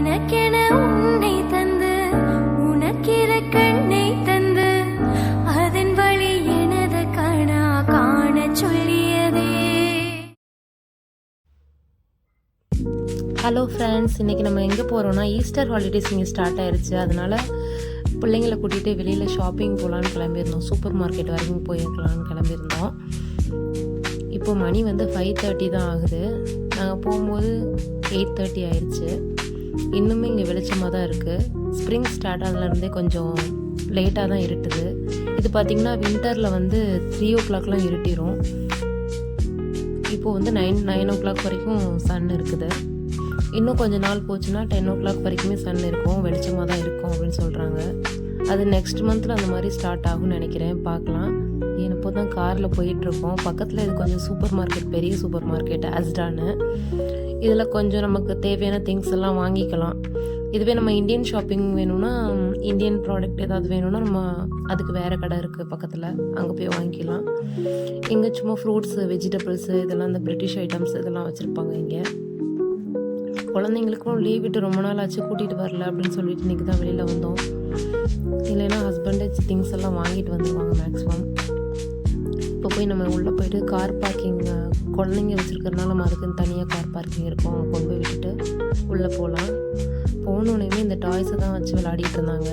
எனக்கென உன்னை தந்து உனக்கிற கண்ணை தந்து அதன் வழி எனது கணா காண சொல்லியதே. ஹலோ ஃப்ரெண்ட்ஸ் இன்றைக்கி நம்ம எங்கே போகிறோம்னா ஈஸ்டர் ஹாலிடேஸ் இங்கே ஸ்டார்ட் ஆயிடுச்சு அதனால் பிள்ளைங்களை கூட்டிகிட்டு வெளியில் ஷாப்பிங் போகலான்னு கிளம்பியிருந்தோம். சூப்பர் மார்க்கெட் வரைக்கும் போயிருக்கலான்னு கிளம்பியிருந்தோம். இப்போ மணி வந்து ஃபைவ் தேர்ட்டி தான் ஆகுது. நாங்கள் போகும்போது எயிட் தேர்ட்டி ஆயிடுச்சு இன்னுமே இங்கே வெளிச்சமாக தான் இருக்குது ஸ்ப்ரிங் ஸ்டார்ட் ஆனதுலேருந்தே கொஞ்சம் லேட்டாக தான் இருட்டுது. இது பார்த்திங்கன்னா வின்டரில் வந்து த்ரீ ஓ கிளாக்லாம் இருட்டிடும் இப்போது வந்து நைன் நைன் ஓ கிளாக் வரைக்கும் சன் இருக்குது. இன்னும் கொஞ்ச நாள் போச்சுன்னா டென் ஓ கிளாக் வரைக்குமே சன் இருக்கும் வெளிச்சமாக தான் இருக்கும் அப்படின்னு சொல்கிறாங்க அது நெக்ஸ்ட் மந்தில் அந்த மாதிரி ஸ்டார்ட் ஆகும்னு நினைக்கிறேன். பார்க்கலாம். இப்போ தான் காரில் போயிட்டுருக்கோம். பக்கத்தில் இது கொஞ்சம் சூப்பர் மார்க்கெட் பெரிய சூப்பர் மார்க்கெட் அஸ்டான்னு. இதில் கொஞ்சம் நமக்கு தேவையான திங்ஸ் எல்லாம் வாங்கிக்கலாம். இதுவே நம்ம இந்தியன் ஷாப்பிங் வேணும்னா இந்தியன் ப்ராடக்ட் ஏதாவது வேணும்னா நம்ம அதுக்கு வேறு கடை இருக்குது பக்கத்தில். அங்கே போய் வாங்கிக்கலாம். இங்கே சும்மா ஃப்ரூட்ஸு வெஜிடபிள்ஸு இதெல்லாம் இந்த பிரிட்டிஷ் ஐட்டம்ஸ் இதெல்லாம் வச்சுருப்பாங்க இங்கே. குழந்தைங்களுக்கும் லீவ் விட்டு ரொம்ப நாள் ஆச்சு கூட்டிகிட்டு வரல அப்படின்னு சொல்லிட்டு இன்றைக்கி தான் வெளியில் வந்தோம். இல்லைன்னா ஹஸ்பண்டே திங்ஸ் எல்லாம் வாங்கிட்டு வந்துடுவாங்க மேக்ஸிமம் இப்போ போய் நம்ம உள்ளே போயிட்டு கார் பார்க்கிங் குழந்தைங்க வச்சுருக்கறனால நம்ம அதுக்குன்னு தனியாக கார் பார்க்கிங் இருக்கும். அங்கே கொண்டு போய் விட்டுட்டு உள்ளே போகலாம் போனோடனே இந்த டாய்ஸை தான் வச்சு விளையாடிட்டு இருந்தாங்க.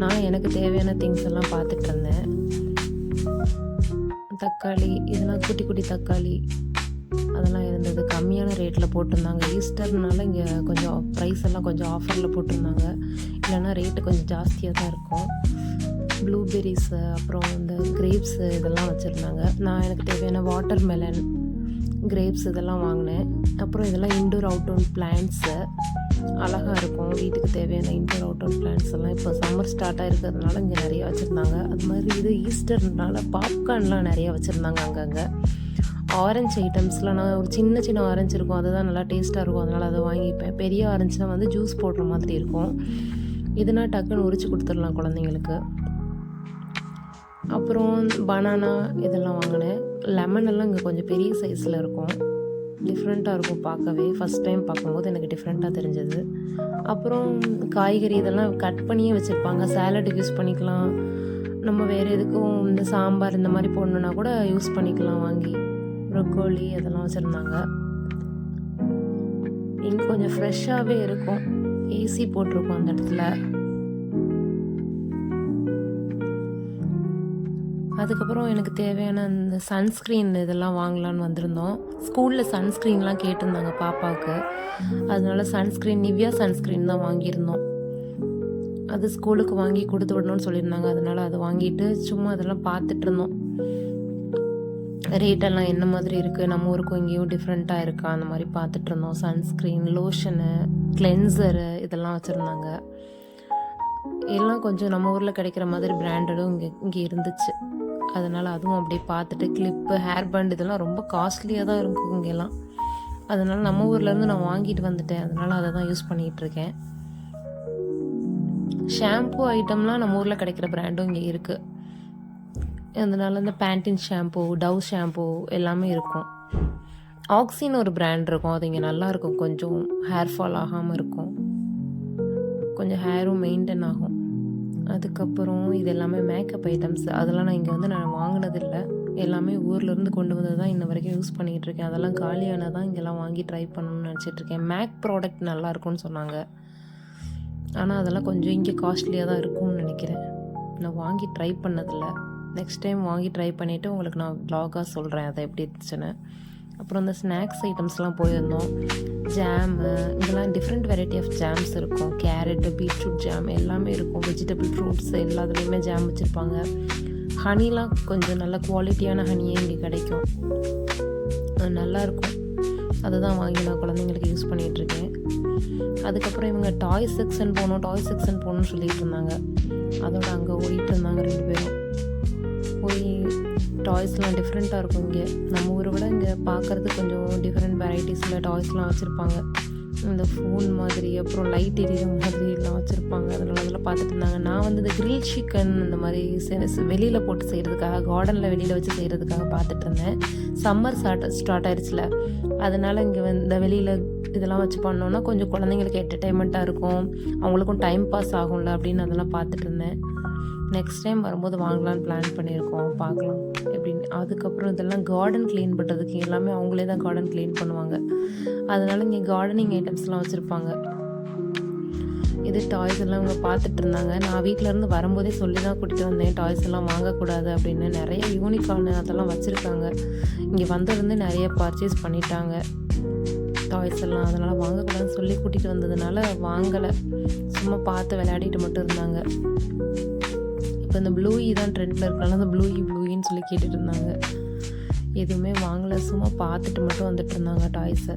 நான் எனக்கு தேவையான திங்ஸ் எல்லாம் பார்த்துட்டு இருந்தேன். தக்காளி இதெல்லாம் குட்டி குட்டி தக்காளி அதெல்லாம் இருந்தது. கம்மியான ரேட்டில் போட்டிருந்தாங்க. ஈஸ்டர்னால இங்கே கொஞ்சம் ப்ரைஸ் எல்லாம் கொஞ்சம் ஆஃபரில் போட்டிருந்தாங்க. இல்லைன்னா ரேட்டு கொஞ்சம் ஜாஸ்தியாக தான் இருக்கும். ப்ளூபெரிஸு அப்புறம் இந்த கிரேப்ஸு இதெல்லாம் வச்சுருந்தாங்க. நான் எனக்கு தேவையான வாட்டர் மெலன் கிரேப்ஸ் இதெல்லாம் வாங்கினேன். அப்புறம் இதெல்லாம் இன்டோர் அவுட்டோர் பிளான்ட்ஸு அழகாக இருக்கும். வீட்டுக்கு தேவையான இன்டோர் அவுட்டோர் பிளான்ட்ஸ் எல்லாம் இப்போ சம்மர் ஸ்டார்ட்டாக இருக்கிறதுனால இங்கே நிறைய வச்சுருந்தாங்க. அது மாதிரி இது ஈஸ்டர்னால பாப்கார்ன்லாம் நிறையா வச்சுருந்தாங்க அங்கங்கே. ஆரஞ்சு ஐட்டம்ஸ்லாம் நான் ஒரு சின்ன சின்ன ஆரஞ்சு இருக்கும். அதுதான் நல்லா டேஸ்ட்டாக இருக்கும். அதனால் அதை வாங்கிப்பேன். பெரிய ஆரஞ்சுனா வந்து ஜூஸ் போடுற மாதிரி இருக்கும். இதுனா டக்குன்னு உரிச்சு கொடுத்துடலாம் குழந்தைங்களுக்கு. அப்புறம் பனானா இதெல்லாம் வாங்கினேன். லெமன் எல்லாம் இங்கே கொஞ்சம் பெரிய சைஸில் இருக்கும். டிஃப்ரெண்ட்டாக இருக்கும் பார்க்கவே. ஃபஸ்ட் டைம் பார்க்கும்போது எனக்கு டிஃப்ரெண்ட்டாக தெரிஞ்சது. அப்புறம் காய்கறி இதெல்லாம் கட் பண்ணியே வச்சுருப்பாங்க. சேலட்டுக்கு யூஸ் பண்ணிக்கலாம். நம்ம வேறு எதுக்கும் இந்த சாம்பார் இந்த மாதிரி போடணுன்னா கூட யூஸ் பண்ணிக்கலாம். வாங்கி ப்ரொக்கோலி அதெல்லாம் வச்சுருந்தாங்க. இங்கே கொஞ்சம் ஃப்ரெஷ்ஷாகவே இருக்கும். ஏசி போட்டிருக்கோம் அந்த இடத்துல. அதுக்கப்புறம் எனக்கு தேவையான அந்த சன்ஸ்க்ரீன் இதெல்லாம் வாங்கலான்னு வந்திருந்தோம். ஸ்கூலில் சன்ஸ்க்ரீன்லாம் கேட்டிருந்தாங்க பாப்பாவுக்கு. அதனால சன்ஸ்க்ரீன் நிவ்யா சன்ஸ்க்ரீன் தான் வாங்கியிருந்தோம். அது ஸ்கூலுக்கு வாங்கி கொடுத்து விடணும்னு சொல்லியிருந்தாங்க. அதனால அதை வாங்கிட்டு சும்மா அதெல்லாம் பார்த்துட்டு இருந்தோம். ரேட்டெல்லாம் என்ன மாதிரி இருக்குது நம்ம ஊருக்கும் இங்கேயும் டிஃப்ரெண்ட்டாக இருக்கா? அந்த மாதிரி பார்த்துட்டு இருந்தோம். சன்ஸ்க்ரீன் லோஷனு கிளென்சரு இதெல்லாம் வச்சுருந்தாங்க. எல்லாம் கொஞ்சம் நம்ம ஊரில் கிடைக்கிற மாதிரி பிராண்டடும் இங்கே இங்கே இருந்துச்சு. அதனால் அதுவும் அப்படியே பார்த்துட்டு கிளிப்பு ஹேர் பேண்ட் இதெல்லாம் ரொம்ப காஸ்ட்லியாக தான் இருக்கும் இங்கெல்லாம். அதனால் நம்ம ஊர்லேருந்து நான் வாங்கிட்டு வந்துட்டேன். அதனால் அதை தான் யூஸ் பண்ணிகிட்டு இருக்கேன். ஷாம்பு ஐட்டம்லாம் நம்ம ஊரில் கிடைக்கிற ப்ராண்டும் இங்கே இருக்குது அதனால இந்த பேண்டின் ஷாம்பு டவ் ஷாம்பு எல்லாமே இருக்கும். ஆக்சின்னு ஒரு பிராண்ட் இருக்கும். அது இங்கே நல்லாயிருக்கும் கொஞ்சம் ஹேர் ஃபால் ஆகாமல் இருக்கும். கொஞ்சம் ஹேரும் மெயின்டைன் ஆகும். அதுக்கப்புறம் இது எல்லாமே மேக்கப் ஐட்டம்ஸ் அதெல்லாம் நான் இங்கே வந்து நான் வாங்கினதில்லை. எல்லாமே ஊர்லேருந்து கொண்டு வந்தது தான் இன்ன வரைக்கும் யூஸ் பண்ணிகிட்டு இருக்கேன். அதெல்லாம் காலியானால் தான் இங்கெல்லாம் வாங்கி ட்ரை பண்ணணும்னு நினச்சிட்டு இருக்கேன். மேக் ப்ராடக்ட் நல்லா இருக்கும்னு சொன்னாங்க. ஆனால் அதெல்லாம் கொஞ்சம் இங்கே காஸ்ட்லியாக தான் இருக்கும்னு நினைக்கிறேன். நான் வாங்கி ட்ரை பண்ணதில்லை. நெக்ஸ்ட் டைம் வாங்கி ட்ரை பண்ணிவிட்டு உங்களுக்கு நான் ப்ளாகாக சொல்கிறேன் அதை எப்படி இருந்துச்சுன்னு. அப்புறம் இந்த ஸ்நாக்ஸ் ஐட்டம்ஸ்லாம் போயிருந்தோம். ஜாமு இதெல்லாம் டிஃப்ரெண்ட் வெரைட்டி ஆஃப் ஜாம்ஸ் இருக்கும். கேரட்டு பீட்ரூட் ஜாம் எல்லாமே இருக்கும். வெஜிடபிள் ஃப்ரூட்ஸ் எல்லாத்துலேயுமே ஜாம் வச்சுருப்பாங்க. ஹனிலாம் கொஞ்சம் நல்ல குவாலிட்டியான ஹனியே இங்கே கிடைக்கும். அது நல்லாயிருக்கும் அதை தான் வாங்கி நான் குழந்தைங்களுக்கு யூஸ் பண்ணிகிட்ருக்கேன் அதுக்கப்புறம் இவங்க டாய் செக்ஷன் போகணும் டாய் செக்ஷன் போகணும்னு சொல்லிட்டு இருந்தாங்க. அதோட அங்கே ஓடிட்டு இருந்தாங்க ரெண்டு பேரும். டாய்ஸ்லாம் டிஃப்ரெண்ட்டாக இருக்கும் இங்கே. நம்ம ஊரை விட இங்கே பார்க்குறதுக்கு கொஞ்சம் டிஃப்ரெண்ட் வெரைட்டிஸில் டாய்ஸ்லாம் வச்சுருப்பாங்க. இந்த ஃபோன் மாதிரி அப்புறம் லைட் எரியிற மாதிரி எல்லாம் வச்சுருப்பாங்க. அதெல்லாம் அதெல்லாம் பார்த்துட்டு இருந்தாங்க. நான் வந்து இந்த கிரில் சிக்கன் இந்த மாதிரி வெளியில் போட்டு செய்கிறதுக்காக கார்டனில் வெளியில் வச்சு செய்கிறதுக்காக பார்த்துட்டு இருந்தேன். சம்மர் ஸ்டார்ட் ஸ்டார்ட் ஆயிடுச்சுல அதனால் இங்கே வந்து இந்த வெளியில் இதெல்லாம் வச்சு பண்ணோன்னா கொஞ்சம் குழந்தைங்களுக்கு என்டர்டைன்மெண்ட்டாக இருக்கும். அவங்களுக்கும் டைம் பாஸ் ஆகும்ல அப்படின்னு அதெல்லாம் பார்த்துட்டு இருந்தேன். நெக்ஸ்ட் டைம் வரும்போது வாங்கலான்னு பிளான் பண்ணியிருக்கோம். பார்க்கலாம். அப்படின்னு. அதுக்கப்புறம் இதெல்லாம் கார்டன் க்ளீன் பண்ணுறதுக்கு எல்லாமே அவங்களே தான் கார்டன் க்ளீன் பண்ணுவாங்க. அதனால் இங்கே கார்டனிங் ஐட்டம்ஸ்லாம் வச்சுருப்பாங்க. இது டாய்ஸ் எல்லாம் இவங்க பார்த்துட்டு இருந்தாங்க. நான் வீட்டிலேருந்து இருந்து வரும்போதே சொல்லி தான் கூட்டிகிட்டு வந்தேன். டாய்ஸ் எல்லாம் வாங்கக்கூடாது அப்படின்னு. நிறைய யூனிகார்ன் அதெல்லாம் வச்சுருக்காங்க. இங்கே வந்திருந்து நிறைய பர்ச்சேஸ் பண்ணிட்டாங்க. டாய்ஸ் எல்லாம் அதனால் வாங்கக்கூடாதுன்னு சொல்லி கூட்டிகிட்டு வந்ததுனால வாங்கலை. சும்மா பார்த்து விளையாடிட்டு மட்டும் இருந்தாங்க. இப்போ இந்த ப்ளூயி தான் ட்ரெண்டில் இருக்கனால அந்த ப்ளூயி ப்ளூயின்னு சொல்லி கேட்டுட்டு இருந்தாங்க எதுவுமே வாங்கலை. சும்மா பார்த்துட்டு மட்டும் வந்துட்டு இருந்தாங்க டாய்ஸை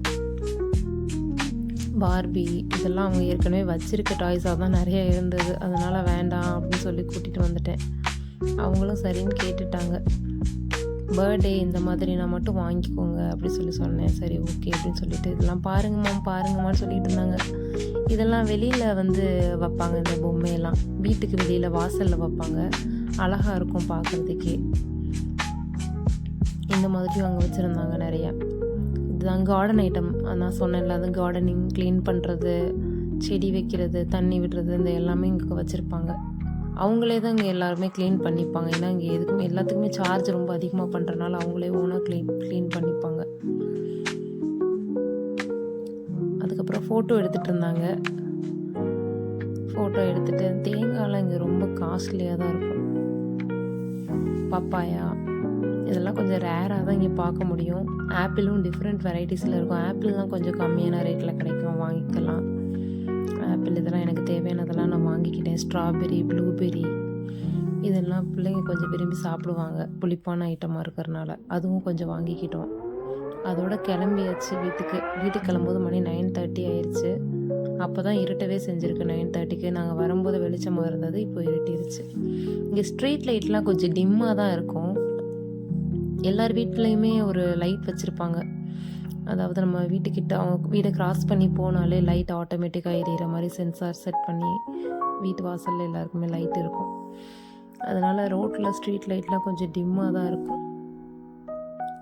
பார்பி இதெல்லாம் அவங்க ஏற்கனவே வச்சிருக்க டாய்ஸாக தான் நிறைய இருந்தது. அதனால் வேண்டாம் அப்படின்னு சொல்லி கூட்டிகிட்டு வந்துட்டேன். அவங்களும் சரின்னு கேட்டுட்டாங்க. பர்த்டே இந்த மாதிரி நான் மட்டும் வாங்கிக்கோங்க அப்படி சொல்லி சொன்னேன். சரி ஓகே அப்படின்னு சொல்லிட்டு இதெல்லாம் பாருங்கம்மா பாருங்கம்மான்னு சொல்லிட்டு இருந்தாங்க. இதெல்லாம் வெளியில் வந்து வைப்பாங்க இந்த பொம்மையெல்லாம். வீட்டுக்கு வெளியில் வாசலில் வைப்பாங்க. அழகாக இருக்கும் பார்க்குறதுக்கே. இந்த மாதிரி அவங்க வச்சுருந்தாங்க நிறையா. இதுதான் கார்டன் ஐட்டம் நான் சொன்னேன்ல அது கார்டனிங் க்ளீன் பண்ணுறது செடி வைக்கிறது தண்ணி விடுறது இந்த எல்லாமே இங்கே வச்சுருப்பாங்க. அவங்களே தான் இங்கே எல்லாருமே க்ளீன் பண்ணிப்பாங்க. ஏன்னா இங்கே எதுக்குமே எல்லாத்துக்குமே சார்ஜ் ரொம்ப அதிகமாக பண்ணுறனால அவங்களே ஓனாக க்ளீன் க்ளீன் பண்ணிப்பாங்க. அதுக்கப்புறம் ஃபோட்டோ எடுத்துகிட்டு இருந்தாங்க. ஃபோட்டோ எடுத்துகிட்டு தேங்காயெலாம் இங்கே ரொம்ப காஸ்ட்லியாக தான் இருக்கும். பப்பாயா இதெல்லாம் கொஞ்சம் ரேராக தான் இங்கே பார்க்க முடியும். ஆப்பிளும் டிஃப்ரெண்ட் வெரைட்டிஸில் இருக்கும். ஆப்பிள் தான் கொஞ்சம் கம்மியான ரேட்டில் கிடைக்கும் வாங்கிக்கலாம். ஆப்பிள் இதெல்லாம் எனக்கு தேவையானதெல்லாம் வாங்கிக்கிட்டேன். ஸ்ட்ராபெரி ப்ளூபெரி இதெல்லாம் பிள்ளைங்க கொஞ்சம் விரும்பி சாப்பிடுவாங்க. புளிப்பான ஐட்டமாக இருக்கிறனால. அதுவும் கொஞ்சம் வாங்கிக்கிட்டோம். அதோட கிளம்பியாச்சு வீட்டுக்கு. வீட்டுக்கு கிளம்பும்போது மணி நைன் தேர்ட்டி ஆயிடுச்சு அப்போ தான் இருட்டவே செஞ்சுருக்கு. நைன் தேர்ட்டிக்கு நாங்கள் வரும்போது வெளிச்சமாக இருந்தது இப்போ இருட்டிருச்சு. இங்கே ஸ்ட்ரீட் லைட்லாம் கொஞ்சம் டிம்மாக தான் இருக்கும். எல்லார் வீட்லேயுமே ஒரு லைட் வச்சுருப்பாங்க. அதாவது நம்ம வீட்டுக்கிட்ட அவங்க வீடை கிராஸ் பண்ணி போனாலே லைட் ஆட்டோமேட்டிக்காக எரியிற மாதிரி சென்சார் செட் பண்ணி வீட்டு வாசலில் எல்லாருக்குமே லைட் இருக்கும். அதனால் ரோட்டில் ஸ்ட்ரீட் லைட்லாம் கொஞ்சம் டிம்மாக தான் இருக்கும்.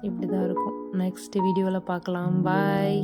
இப்படி தான் இருக்கும் நெக்ஸ்ட் வீடியோவில் பார்க்கலாம். பாய்